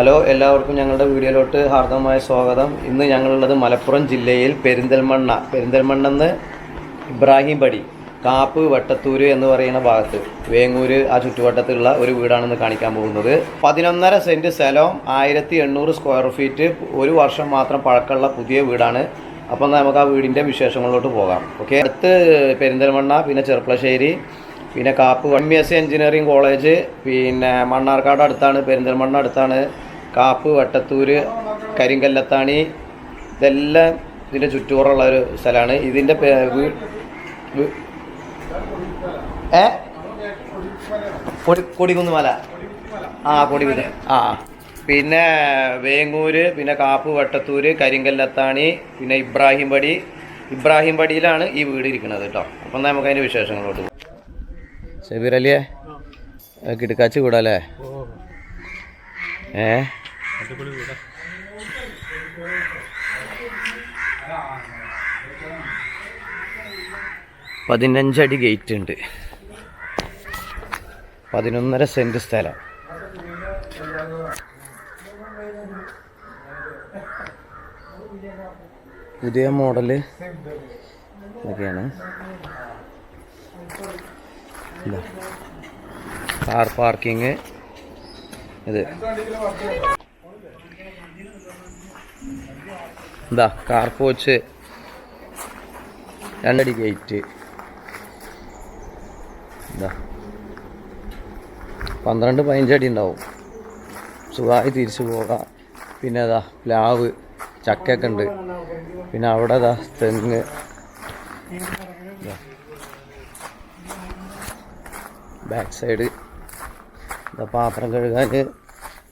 Hello എല്ലാവർക്കും ഞങ്ങളുടെ വീഡിയോയിലോട്ട് ഹാർദമായ സ്വാഗതം. ഇന്ന് ഞങ്ങളുള്ളത് മലപ്പുറം ജില്ലയിൽ പെരിന്തൽമണ്ണ. പെരിന്തൽമണ്ണെന്ന് ഇബ്രാഹിം പടി കാപ്പ് വട്ടത്തൂര് എന്ന് പറയുന്ന ഭാഗത്ത് വേങ്ങൂര് ആ ചുറ്റുവട്ടത്തുള്ള ഒരു വീടാണെന്ന് കാണിക്കാൻ പോകുന്നത്. പതിനൊന്നര സെന്റ് സ്ഥലം ആയിരത്തി എണ്ണൂറ് സ്ക്വയർ ഫീറ്റ് ഒരു വർഷം മാത്രം പഴക്കമുള്ള പുതിയ വീടാണ്. അപ്പം നമുക്ക് ആ വീടിന്റെ വിശേഷങ്ങളിലോട്ട് പോകാം. ഓക്കെ? അടുത്ത് പെരിന്തൽമണ്ണ പിന്നെ ചെർപ്പളശ്ശേരി പിന്നെ Kapp M S C engineering college പിന്നെ മണ്ണാർക്കാട് അടുത്താണ് പെരിന്തൽമണ്ണ അടുത്താണ് കാപ്പ് വട്ടത്തൂര് കരിങ്കല്ലത്താണി ഇതെല്ലാം ഇതിന്റെ ചുറ്റുപാടുള്ള ഒരു സ്ഥലമാണ്. ഇതിന്റെ ഏ? കൊടി കൊടികുന്ന് മല ആ കൊടികുന്ന്. ആ. പിന്നെ വേങ്ങൂര് പിന്നെ കാപ്പ് വട്ടത്തൂര് കരിങ്കല്ലത്താണി പിന്നെ ഇബ്രാഹിം പടി. ഇബ്രാഹിം പടിയിലാണ് ഈ വീട് ഇരിക്കുന്നത് കേട്ടോ. അപ്പം നമുക്ക് അതിന്റെ വിശേഷങ്ങളോട്ട് ഷബീർ അലിയെ കിടക്കാച്ച് കൂടാല്ലേ ഏ? പതിനഞ്ചടി ഗേറ്റ് ഉണ്ട്. പതിനൊന്നര സെന്റ് സ്ഥലം. പുതിയ മോഡൽ ഇതൊക്കെയാണ്. ഇതാ. കാർ പാർക്കിങ് ഇത്. എന്താ കാർ പോച്ച് രണ്ടടി ഗേറ്റ് എന്താ പന്ത്രണ്ട് പതിനഞ്ചടി ഉണ്ടാവും. സുഖമായി തിരിച്ചു പോകാം. പിന്നെ അതാ പ്ലാവ് ചക്കയൊക്കെ ഉണ്ട്. പിന്നെ അവിടെ അതാ തെങ്ങ്. ബാക്ക് സൈഡ് ഇതാ പാത്രം കഴുകാൻ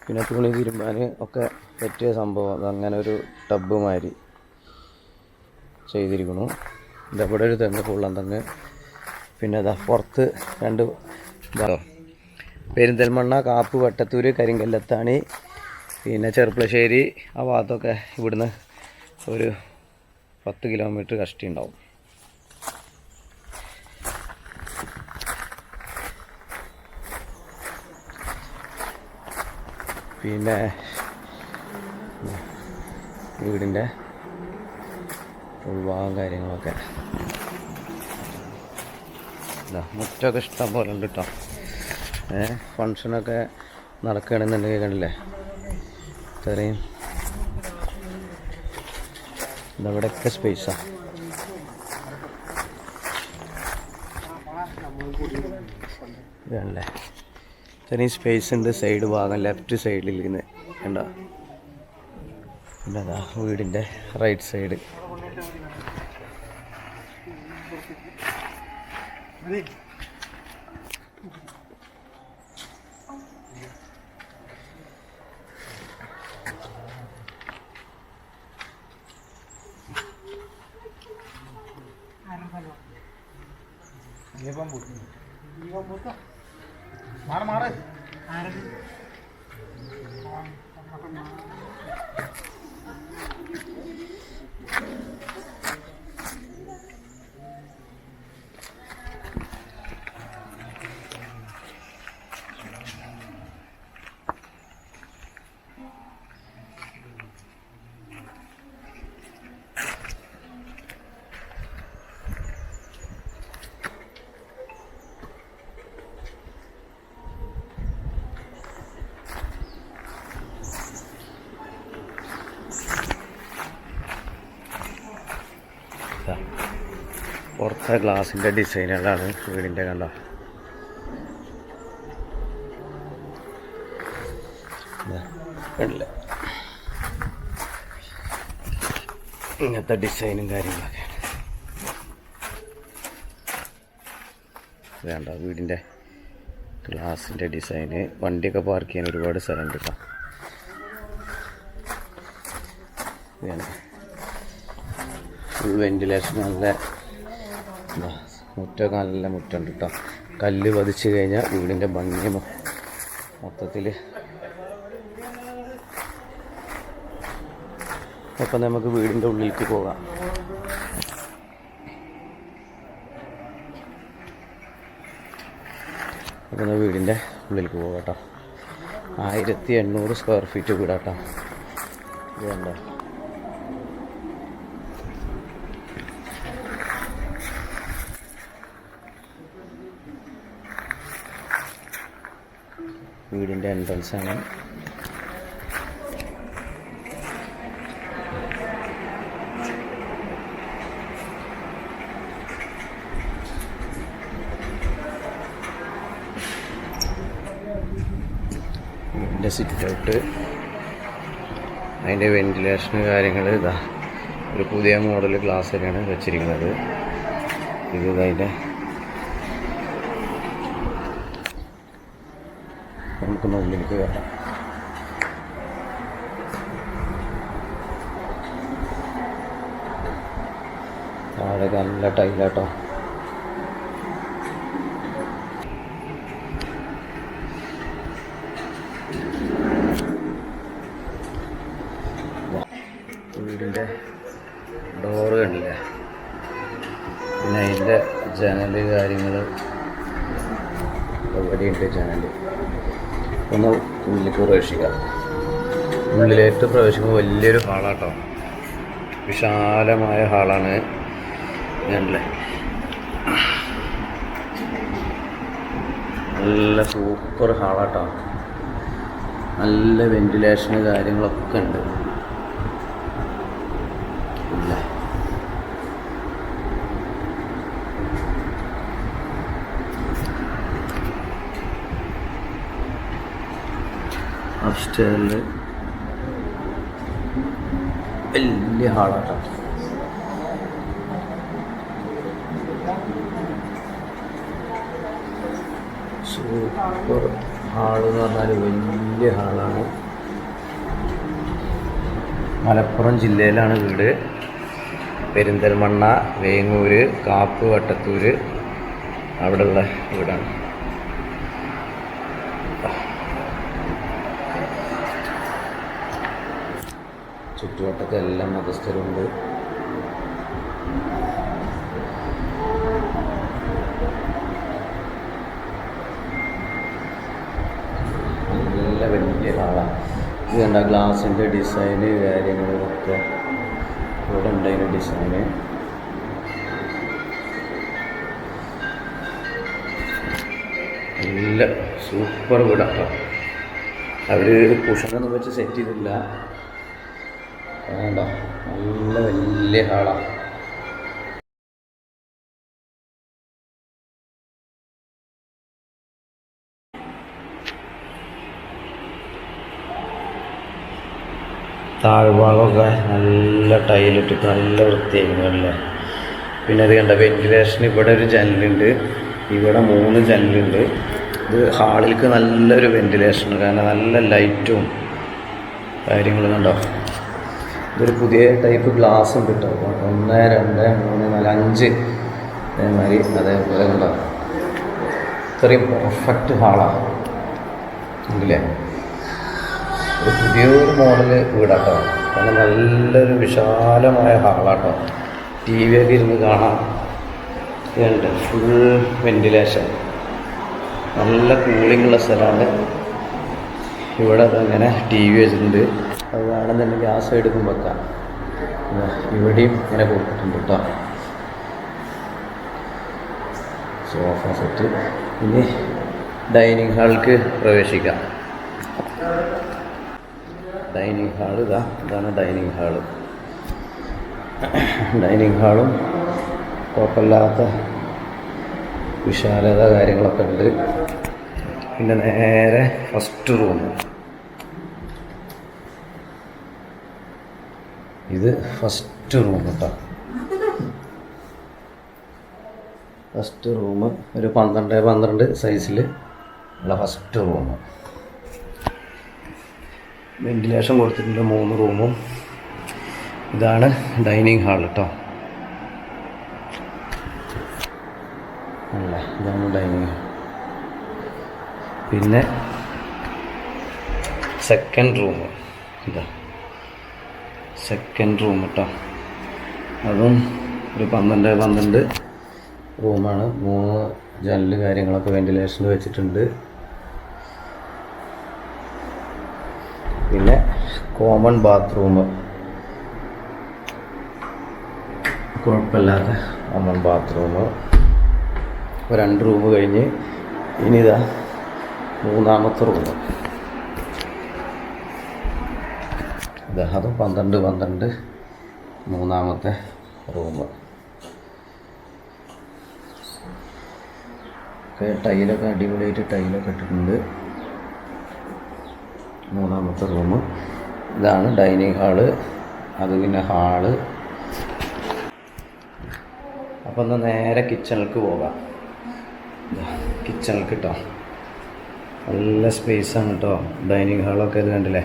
പിന്നെ തുണി തിരുമ്പാൻ ഒക്കെ പറ്റിയ സംഭവം. അങ്ങനെ ഒരു ടബ് മാതിരി ചെയ്തിരിക്കുന്നു. ഇതവിടെ ഒരു തെങ്ങ് ഫുള്ളം തെങ്ങ്. പിന്നെ അതാ പുറത്ത് രണ്ട് പെരിന്തൽമണ്ണ കാപ്പ് വട്ടത്തൂര് കരിങ്കല്ലത്താണി പിന്നെ ചെറുപ്പളശ്ശേരി ആ ഭാഗത്തൊക്കെ ഇവിടുന്ന് ഒരു പത്ത് കിലോമീറ്റർ കഷ്ടി ഉണ്ടാവും. പിന്നെ വീടിന്റെ ഉൾഭാഗം കാര്യങ്ങളൊക്കെ. മുറ്റൊക്കെ ഇഷ്ടം പോലെ ഉണ്ട് കേട്ടോ ഏ ഫങ്ഷനൊക്കെ നടക്കുകയാണെന്നുണ്ടെങ്കിൽ കണ്ടില്ലേ? ഇത്രയും ഇതവിടെയൊക്കെ സ്പേസാണ് ഇതല്ലേ ഇത്രയും സ്പേസ് ഉണ്ട് സൈഡ് ഭാഗം ലെഫ്റ്റ് സൈഡിൽ ഇരുന്ന് കണ്ടോ പിന്നെ അതാ വീടിന്റെ റൈറ്റ് സൈഡ് ഇതാ. പുറത്തെ ഗ്ലാസിന്റെ ഡിസൈനുകളാണ് വീടിന്റെ കണ്ട? ഇങ്ങനത്തെ ഡിസൈനും കാര്യങ്ങളൊക്കെ. വേണ്ട വീടിന്റെ ഗ്ലാസിന്റെ ഡിസൈന് വണ്ടിയൊക്കെ പാർക്ക് ചെയ്യാൻ ഒരുപാട് സ്ഥലം കേട്ടോ ഫുൾ വെന്റിലേഷൻ നല്ല എന്താ മുറ്റമൊക്കെ നല്ല മുറ്റുണ്ട് കേട്ടോ കല്ല് പതിച്ച് കഴിഞ്ഞാൽ വീടിന്റെ ഭംഗി മൊത്തത്തിൽ അപ്പം നമുക്ക് വീടിന്റെ ഉള്ളിലേക്ക് പോകാം. അപ്പം വീടിന്റെ ഉള്ളിലേക്ക് പോകാം കേട്ടോ ആയിരത്തി എണ്ണൂറ് സ്ക്വയർ ഫീറ്റ് വീടാട്ടോ ഇത് കണ്ടോ വീടിന്റെ എൻട്രൻസ് ആണ്. വീടിന്റെ സിറ്റ് ഔട്ട് അതിന്റെ വെന്റിലേഷൻ കാര്യങ്ങൾ ഇതാ. ഒരു പുതിയ മോഡൽ ഗ്ലാസ് തന്നെയാണ് വെച്ചിരിക്കുന്നത്. ഇത് അതിന്റെ നമുക്കൊന്ന് ഉള്ളിലേക്ക് കയറാം താഴെ നല്ല ടൈലാട്ടോ വീടിന്റെ ഡോറ് കണ്ടില്ലേ? പിന്നെ അതിന്റെ ജനൽ കാര്യങ്ങൾ ഇവിടെയുണ്ട് ജനൽ ഒന്ന് ഉള്ളിലേക്ക് പ്രവേശിക്കാം. ഉള്ളിലേക്ക് പ്രവേശിക്കുമ്പോൾ വലിയൊരു ഹാളാട്ടോ. വിശാലമായ ഹാളാണ് ഞാനല്ലേ. നല്ല സൂപ്പർ ഹാളാട്ടോ. നല്ല വെന്റിലേഷന് കാര്യങ്ങളൊക്കെ ഉണ്ട്. അപ്സ്റ്റേറിൽ വലിയ ഹാളാട്ടോ. സൂപ്പർ ഹാൾ എന്ന് പറഞ്ഞാൽ വലിയ ഹാളാണ്. മലപ്പുറം ജില്ലയിലാണ് വീട്. പെരിന്തൽമണ്ണ വേങ്ങൂര് കാപ്പ് വട്ടത്തൂര് അവിടെയുള്ള വീടാണ്. ചുറ്റുവട്ടത്ത് എല്ലാ മതസ്ഥരുണ്ട്. നല്ല വലിയ കാളാണ് ഇത് കണ്ട ഗ്ലാസിന്റെ ഡിസൈന് കാര്യങ്ങളൊക്കെ. ഇവിടെ ഉണ്ട് ഡിസൈന് നല്ല സൂപ്പർ വീടാട്ടോ അവർ കുഷനൊന്നും വെച്ച് സെറ്റ് ചെയ്തില്ല വേണ്ട. നല്ല വലിയ ഹാളാണ് താഴ്ഭാഗമൊക്കെ നല്ല ടൈലിട്ടിട്ട് നല്ല വൃത്തിയായിരുന്നല്ലേ പിന്നെ അത് കണ്ട വെന്റിലേഷൻ ഇവിടെ ഒരു ജനലുണ്ട്. ഇവിടെ മൂന്ന് ജനലുണ്ട്. ഇത് ഹാളിലേക്ക് നല്ലൊരു വെന്റിലേഷൻ കാരണം നല്ല ലൈറ്റും കാര്യങ്ങളും കണ്ടോ? ഇതൊരു പുതിയ ടൈപ്പ് ഗ്ലാസ് ഉണ്ട് കേട്ടോ ഒന്ന് രണ്ട് മൂന്ന് നാല് അഞ്ച്. അതേമാതിരി അതേപോലെ കണ്ടോ. ഇത്രയും പെർഫെക്റ്റ് ഹാളാണ് ഉണ്ടല്ലേ ഒരു പുതിയൊരു മോഡൽ വീടാട്ടോ. കാരണം നല്ലൊരു വിശാലമായ ഹാളാട്ടോ ടി വി ഒക്കെ ഇരുന്ന് കാണാം. ഇതുണ്ട്. ഫുൾ വെന്റിലേഷൻ നല്ല കൂളിംഗ് ഉള്ള സ്ഥലമാണ്. ഇവിടെ അതങ്ങനെ ടി വി വെച്ചിട്ടുണ്ട്. അത് വേണമെന്നുണ്ടെങ്കിൽ ആ സൈഡിലും വെക്കാം. ഇവിടെയും ഇങ്ങനെ കൊടുത്തിട്ടുണ്ട് കേട്ടോ സോഫ സെറ്റ് ഇനി ഡൈനിങ് ഹാളിലേക്ക് പ്രവേശിക്കാം. ഡൈനിങ് ഹാൾ ഇതാ ഇതാണ് ഡൈനിങ് ഹാൾ ഡൈനിങ് ഹാളും കുഴപ്പമില്ലാത്ത വിശാലത കാര്യങ്ങളൊക്കെ ഉണ്ട്. പിന്നെ നേരെ ഫസ്റ്റ് റൂം ഇത് ഫസ്റ്റ് റൂം കേട്ടോ. ഫസ്റ്റ് റൂം ഒരു പന്ത്രണ്ട് പന്ത്രണ്ട് സൈസിൽ ഉള്ള ഫസ്റ്റ് റൂം. വെന്റിലേഷൻ കൊടുത്തിട്ടുണ്ട് മൂന്ന് റൂമും. ഇതാണ് ഡൈനിങ് ഹാൾ കേട്ടോ. അല്ല ഇതാണ് ഡൈനിങ് പിന്നെ സെക്കൻഡ് റൂം ഇതാ. സെക്കൻഡ് റൂം കേട്ടോ അതും ഒരു പന്ത്രണ്ട് പന്ത്രണ്ട് റൂമാണ്. മൂന്ന് ജനൽ കാര്യങ്ങളൊക്കെ വെന്റിലേഷൻ വെച്ചിട്ടുണ്ട്. പിന്നെ കോമൺ ബാത്റൂം കുഴപ്പമില്ലാത്ത കോമൺ ബാത്റൂം രണ്ട് റൂം കഴിഞ്ഞ് ഇനിതാ മൂന്നാമത്തെ റൂം ഇതാ അത് പന്ത്രണ്ട് പന്ത്രണ്ട് മൂന്നാമത്തെ റൂം ഒക്കെ ടൈലൊക്കെ അടിപൊളിയായിട്ട് ടൈലൊക്കെ ഇട്ടിട്ടുണ്ട്. മൂന്നാമത്തെ റൂം ഇതാണ് ഡൈനിങ് ഹാൾ. അത് പിന്നെ ഹാൾ. അപ്പം ഒന്ന് നേരെ കിച്ചണിലേക്ക് പോകാം. കിച്ചണിലേക്ക് കേട്ടോ നല്ല സ്പേസാണ് കേട്ടോ ഡൈനിങ് ഹാളൊക്കെ ഇത് കണ്ടില്ലേ?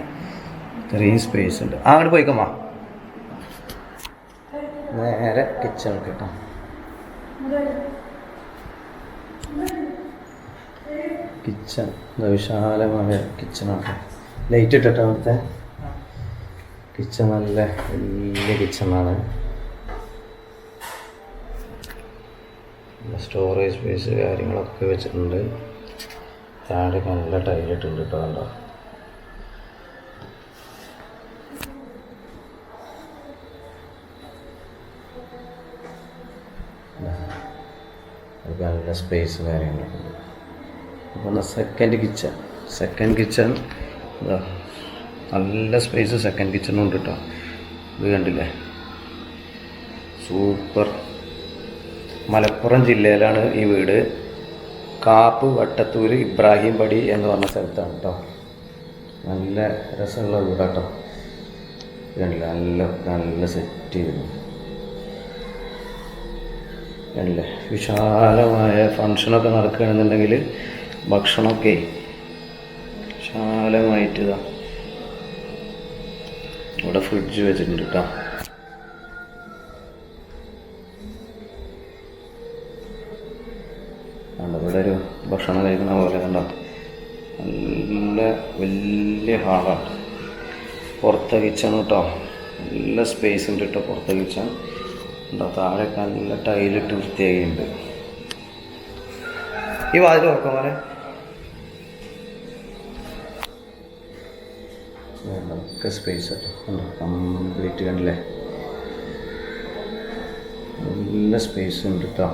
ഇത്രയും സ്പേസ് ഉണ്ട്. ആ അങ്ങോട്ട് പോയിക്കോ നേരെ കിച്ചൺ കേട്ടോ കിച്ചൺ വിശാലമായ കിച്ചണാണ് ലൈറ്റ് ഇട്ടിട്ട് അവിടുത്തെ? കിച്ചൺ നല്ല വലിയ കിച്ചണാണ് സ്റ്റോറേജ് സ്പേസ് കാര്യങ്ങളൊക്കെ വെച്ചിട്ടുണ്ട്. താഴെ നല്ല ടൈലിട്ടുണ്ട് കേട്ടോ കണ്ടോ. നല്ല സ്പേസ് കാര്യങ്ങളൊക്കെ ഉണ്ട്. അപ്പോൾ സെക്കൻഡ് കിച്ചൺ സെക്കൻഡ് കിച്ചൺ നല്ല സ്പേസ് സെക്കൻഡ് കിച്ചണും ഉണ്ട് കേട്ടോ ഇത് കണ്ടില്ലേ? സൂപ്പർ മലപ്പുറം ജില്ലയിലാണ് ഈ വീട്. കാപ്പ് വട്ടത്തൂർ ഇബ്രാഹിം പടി എന്ന് പറഞ്ഞ സ്ഥലത്താണ് കേട്ടോ നല്ല രസമുള്ള വീടാട്ടോ കണ്ടില്ല? നല്ല നല്ല സെറ്റ് ചെയ്തു അല്ലേ? വിശാലമായ ഫങ്ഷനൊക്കെ നടക്കുകയാണെന്നുണ്ടെങ്കിൽ ഭക്ഷണമൊക്കെ വിശാലമായിട്ട് ഇതാ. ഇവിടെ ഫ്രിഡ്ജ് വെച്ചിട്ടുണ്ട് കേട്ടോ ഇവിടെ ഒരു ഭക്ഷണം കഴിക്കുന്ന പോലെ കണ്ടോ? നല്ല വലിയ ഹാളാണ്. പുറത്തെ കിച്ചൺ കേട്ടോ നല്ല സ്പേസ് ഉണ്ട് കേട്ടോ പുറത്തെ കിച്ചൺ ഉണ്ടോ? താഴെയൊക്കെ നല്ല ടൈലിട്ട് വൃത്തിയായിട്ടുണ്ട് ഈ വാതിൽ ഉറക്കം പോലെ സ്പേസ് കംപ്ലീറ്റ് കണ്ടില്ലേ? നല്ല സ്പേസ് ഉണ്ട് കേട്ടോ.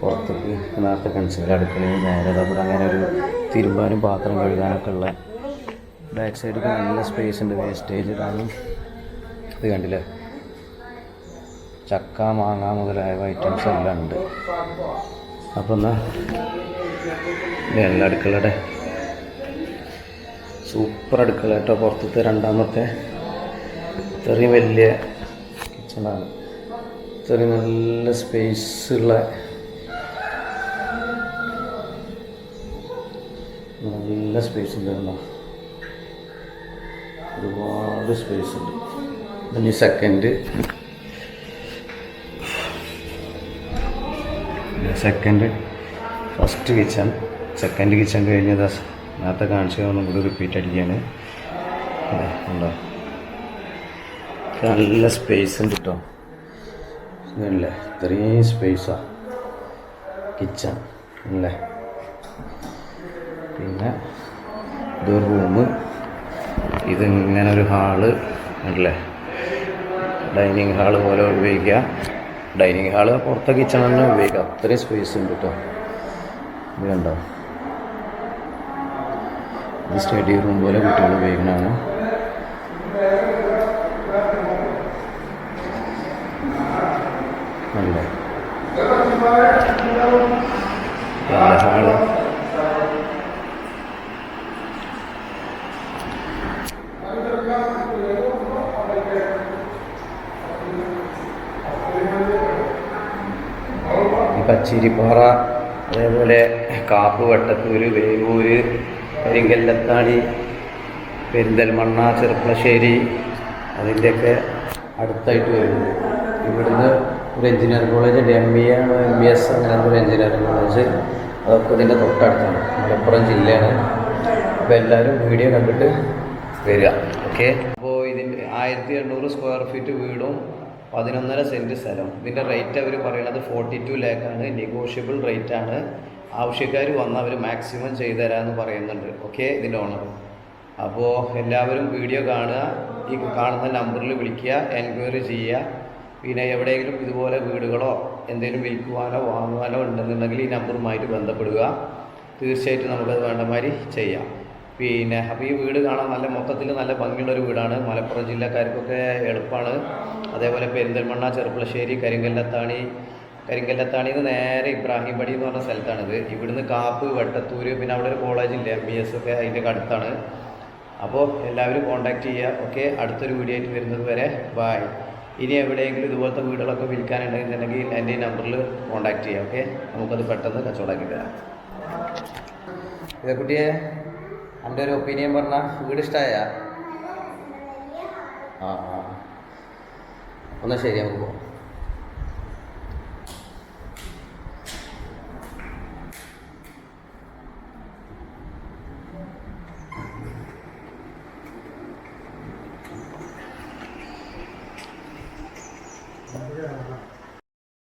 പുറത്തേക്ക് നേരത്തെ കൺസിഡർ അടുക്കളയിൽ നേരെ അവിടെ അങ്ങനെ ഒരു തിരുമ്പാനും പാത്രം കഴുകാനൊക്കെ ഉള്ള ബാക്ക് സൈഡിൽ നല്ല സ്പേസ് ഉണ്ട്. വേസ്റ്റേജ് ഇടാനും. ഇത് കണ്ടില്ലേ? ചക്ക മാങ്ങ മുതലായ ഐറ്റംസ് എല്ലാം ഉണ്ട്. അപ്പോൾ എന്നാ അടുക്കളയുടെ സൂപ്പർ അടുക്കള കേട്ടോ. പുറത്തത്തെ രണ്ടാമത്തെ ഇത്രയും വലിയ കിച്ചണാണ് ഇത്രയും നല്ല സ്പേസ് ഉള്ള നല്ല സ്പേസ് ഉണ്ടായിരുന്നു ഒരുപാട് സ്പേസ് ഉണ്ട്. ഇനി second second first kitchen second kitchen കഴിഞ്ഞത്. നേരത്തെ കാണിച്ചത് ഒന്നും കൂടി റിപ്പീറ്റ് അടിക്കുകയാണ് ഉണ്ടോ? നല്ല സ്പേസ് ഉണ്ട് കേട്ടോ ഇതല്ലേ? ഇത്രയും സ്പേസാണ് കിച്ചൺ അല്ലേ പിന്നെ ഇതൊരു റൂമ് ഇതിങ്ങനെ ഒരു ഹാൾ അല്ലേ ഡൈനിങ് ഹാൾ പോലെ ഉപയോഗിക്കുക. ഡൈനിങ് ഹാൾ പുറത്തെ കിച്ചൺ തന്നെ ഉപയോഗിക്കുക. അത്രയും സ്പേസ് ഉണ്ട് കേട്ടോ ഇത് കണ്ടോ? ഇത് സ്റ്റഡി റൂം പോലെ കുട്ടികൾ ഉപയോഗിക്കുന്നതാണ് അല്ലേ ഹാൾ ഈ കച്ചേരിപ്പാറ അതേപോലെ കാപ്പ് വട്ടത്തൂര് വേവൂര് കരിങ്കല്ലത്താണി പെരിന്തൽമണ്ണ ചെറുപ്പശ്ശേരി അതിന്റെയൊക്കെ അടുത്തായിട്ട് വരുന്നത്. ഇവിടുന്ന് ഒരു എഞ്ചിനീയറിംഗ് കോളേജ് എ ആണോ എം ബി എസ് അങ്ങനെ ഒരു എഞ്ചിനീയറിംഗ് കോളേജ്. അതൊക്കെ ഇതിന്റെ തൊട്ടടുത്താണ് മലപ്പുറം ജില്ലയാണ്. അപ്പോൾ എല്ലാവരും വീഡിയോ കണ്ടിട്ട് വരിക. ഓക്കെ? അപ്പോൾ ഇതിന്റെ ആയിരത്തി എണ്ണൂറ് സ്ക്വയർ ഫീറ്റ് വീടും പതിനൊന്നര സെന്റ് സ്ഥലം. ഇതിന്റെ റേറ്റ് അവർ പറയുന്നത് ഫോർട്ടി ടു ലാക്കാണ് നെഗോഷ്യബിൾ റേറ്റ് ആണ്. ആവശ്യക്കാർ വന്ന് അവർ മാക്സിമം ചെയ്തു തരാമെന്ന് പറയുന്നുണ്ട്. ഓക്കെ ഇതിന്റെ ഓണർ അപ്പോൾ എല്ലാവരും വീഡിയോ കാണുക. ഈ കാണുന്ന നമ്പറിൽ വിളിക്കുക. എൻക്വയറി ചെയ്യുക. പിന്നെ എവിടെയെങ്കിലും ഇതുപോലെ വീടുകളോ എന്തെങ്കിലും വിൽക്കുവാനോ വാങ്ങുവാനോ ഉണ്ടെന്നുണ്ടെങ്കിൽ ഈ നമ്പറുമായിട്ട് ബന്ധപ്പെടുക. തീർച്ചയായിട്ടും നമുക്കത് വേണ്ട മാതിരി ചെയ്യാം. പിന്നെ അപ്പോൾ ഈ വീട് കാണാൻ നല്ല മൊത്തത്തിൽ നല്ല ഭംഗിയുള്ള ഒരു വീടാണ്. മലപ്പുറം ജില്ലക്കാർക്കൊക്കെ എളുപ്പമാണ് അതേപോലെ പെരിന്തൽമണ്ണ ചെറുപ്പളശ്ശേരി കരിങ്കല്ലത്താണി. കരിങ്കല്ലത്താണി നിന്ന് നേരെ ഇബ്രാഹിംപടി എന്ന് പറഞ്ഞ സ്ഥലത്താണിത്. ഇവിടുന്ന് കാപ്പ് വെട്ടത്തൂര് പിന്നെ അവിടെ ഒരു കോളേജില്ലേ എം ബി എസ് ഒക്കെ അതിന്റെ അടുത്താണ്. അപ്പോൾ എല്ലാവരും കോൺടാക്ട് ചെയ്യുക. ഓക്കെ അടുത്തൊരു വീഡിയോ ആയിട്ട് വരുന്നത് വരെ ബായ് ഇനി എവിടെയെങ്കിലും ഇതുപോലത്തെ വീടുകളൊക്കെ വിൽക്കാനുണ്ടെങ്കിൽ എന്റെ ഈ നമ്പറിൽ കോൺടാക്ട് ചെയ്യുക. ഓക്കെ നമുക്കത് പെട്ടെന്ന് കച്ചവടമാക്കി തരാം. ഇതേ കുട്ടിയെ. എന്റെ ഒരു ഒപ്പീനിയൻ പറഞ്ഞാൽ വീട് ഇഷ്ടമായ ആ ആ. എന്നാൽ ശരി നമുക്ക് പോകാം